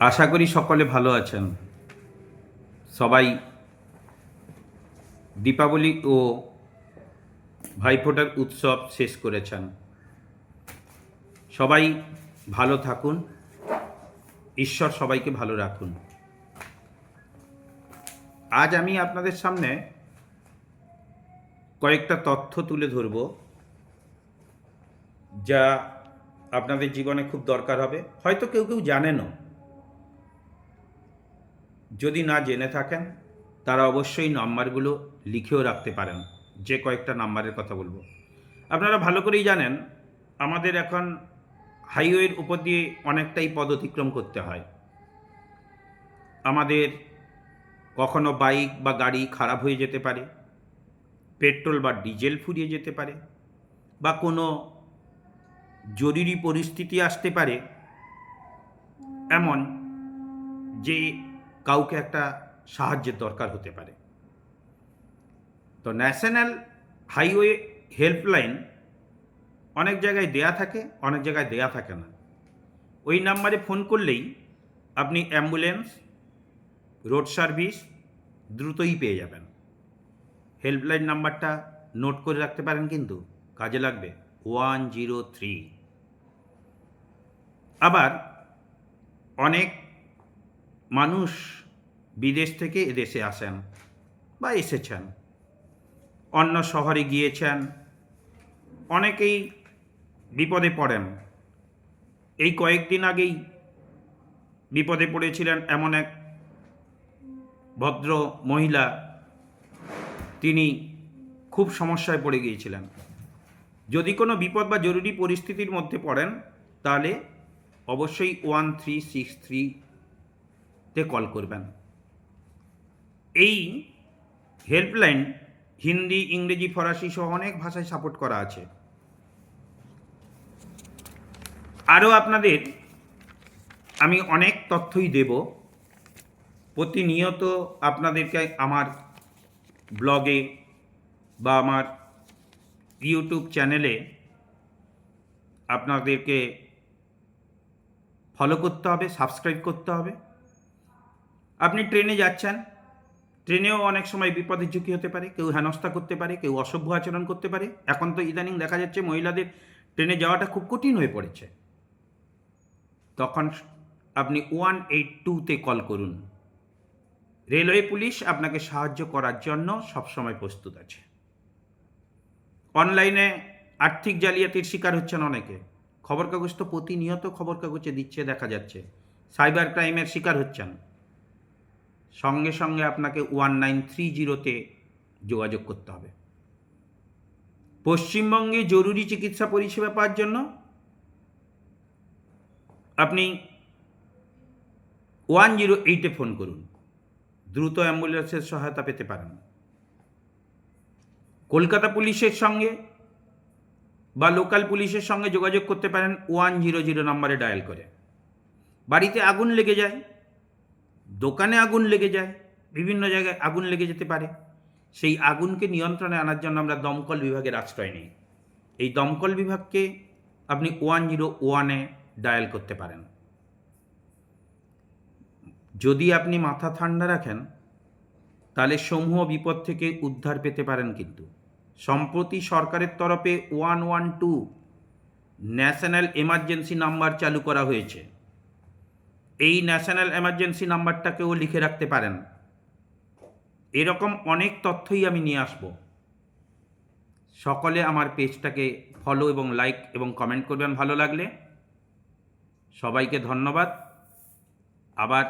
আশা করি সকলে ভালো আছেন। সবাই দীপাবলি ও ভাইফোঁটার উৎসব শেষ করেছেন। সবাই ভালো থাকুন। ঈশ্বর সবাইকে ভালো রাখুন। আজ আমি আপনাদের সামনে কয়েকটা তথ্য তুলে ধরব, যা আপনাদের জীবনে খুব দরকার হবে। হয়তো কেউ কেউ জানেনও। যদি না জেনে থাকেন, তারা অবশ্যই নাম্বারগুলো লিখেও রাখতে পারেন। যে কয়েকটা নাম্বারের কথা বলব। আপনারা ভালো করেই জানেন, আমাদের এখন হাইওয়ের উপর দিয়ে অনেকটাই পদ অতিক্রম করতে হয়। আমাদের কখনো বাইক বা গাড়ি খারাপ হয়ে যেতে পারে, পেট্রোল বা ডিজেল ফুরিয়ে যেতে পারে, বা কোনো জরুরি পরিস্থিতি আসতে পারে, এমন যে কাউকে একটা সাহায্যের দরকার হতে পারে। তো ন্যাশনাল হাইওয়ে হেল্পলাইন অনেক জায়গায় দেয়া থাকে, অনেক জায়গায় দেয়া থাকে না। ওই নাম্বারে ফোন করলেই আপনি অ্যাম্বুলেন্স, রোড সার্ভিস দ্রুতই পেয়ে যাবেন। হেল্পলাইন নাম্বারটা নোট করে রাখতে পারেন কিন্তু, কাজে লাগবে। One zero three. আবার অনেক মানুষ বিদেশ থেকে এদেশে আসেন বা এসেছেন। অন্য শহরে গিয়েছেন, অনেকেই বিপদে পড়েন। এই কয়েকদিন আগেই বিপদে পড়েছিলেন এমন এক ভদ্র মহিলা। তিনি খুব সমস্যায় পড়ে গিয়েছিলেন। যদি কোনো বিপদ বা জরুরি পরিস্থিতির মধ্যে পড়েন, তাহলে অবশ্যই ওয়ান থ্রি সিক্স থ্রিতে কল করবেন। এই হেল্পলাইন হিন্দি, ইংরেজি, ফরাসি সহ অনেক ভাষায় সাপোর্ট করা আছে। আরও আপনাদের আমি অনেক তথ্যই দেব। প্রতিনিয়ত আপনাদেরকে আমার ব্লগে বা আমার ইউটিউব চ্যানেলে আপনাদেরকে ফলো করতে হবে সাবস্ক্রাইব করতে হবে। আপনি ট্রেনে যাচ্ছেন, ট্রেনেও অনেক সময় বিপদের ঝুঁকি হতে পারে, কেউ হেনস্থা করতে পারে, কেউ অসভ্য আচরণ করতে পারে। এখন তো ইদানিং দেখা যাচ্ছে মহিলাদের ট্রেনে যাওয়াটা খুব কঠিন হয়ে পড়েছে। তখন আপনি ওয়ান এইট টুতে কল করুন। রেলওয়ে পুলিশ আপনাকে সাহায্য করার জন্য সবসময় প্রস্তুত আছে। অনলাইনে আর্থিক জালিয়াতির শিকার হচ্ছেন অনেকে। খবর কাগজ তো প্রতিনিয়ত খবর কাগজে দিচ্ছে, দেখা যাচ্ছে। সাইবার ক্রাইমের শিকার হচ্ছেন। সঙ্গে সঙ্গে আপনাকে ওয়ান নাইন থ্রি জিরোতে যোগাযোগ করতে হবে। পশ্চিমবঙ্গে জরুরি চিকিৎসা পরিষেবা পাওয়ার জন্য আপনি ওয়ান জিরো এইটে ফোন করুন। দ্রুত অ্যাম্বুলেন্সের সহায়তা পেতে পারেন। কলকাতা পুলিশের সঙ্গে বা লোকাল পুলিশের সঙ্গে যোগাযোগ করতে পারেন। ওয়ান জিরো জিরো নম্বরে ডায়াল করে। বাড়িতে আগুন লেগে যায়। দোকানে আগুন লেগে যায়, বিভিন্ন জায়গায় আগুন লেগে যেতে পারে। সেই আগুনকে নিয়ন্ত্রণে আনার জন্য আমরা দমকল বিভাগের আশ্রয় নিই। এই দমকল বিভাগকে আপনি ওয়ান জিরো ওয়ানে ডায়াল করতে পারেন। যদি আপনি মাথা ঠান্ডা রাখেন, তাহলে সমূহ বিপদ থেকে উদ্ধার পেতে পারেন কিন্তু। সম্প্রতি সরকারের তরফে one one two national emergency number চালু করা হয়েছে। এই ন্যাশনাল এমার্জেন্সি নাম্বারটাকেও লিখে রাখতে পারেন। এরকম অনেক তথ্যই আমি নিয়ে আসব। সকলে আমার পেজটাকে ফলো এবং লাইক এবং কমেন্ট করবেন ভালো লাগলে। সবাইকে ধন্যবাদ। আবার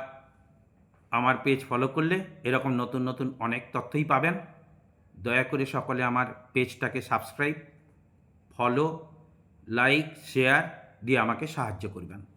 আমার পেজ ফলো করলে এরকম নতুন নতুন অনেক তথ্যই পাবেন। দয়া করে সকলে আমার পেজটাকে সাবস্ক্রাইব ফলো লাইক শেয়ার দিয়ে আমাকে সাহায্য করবেন।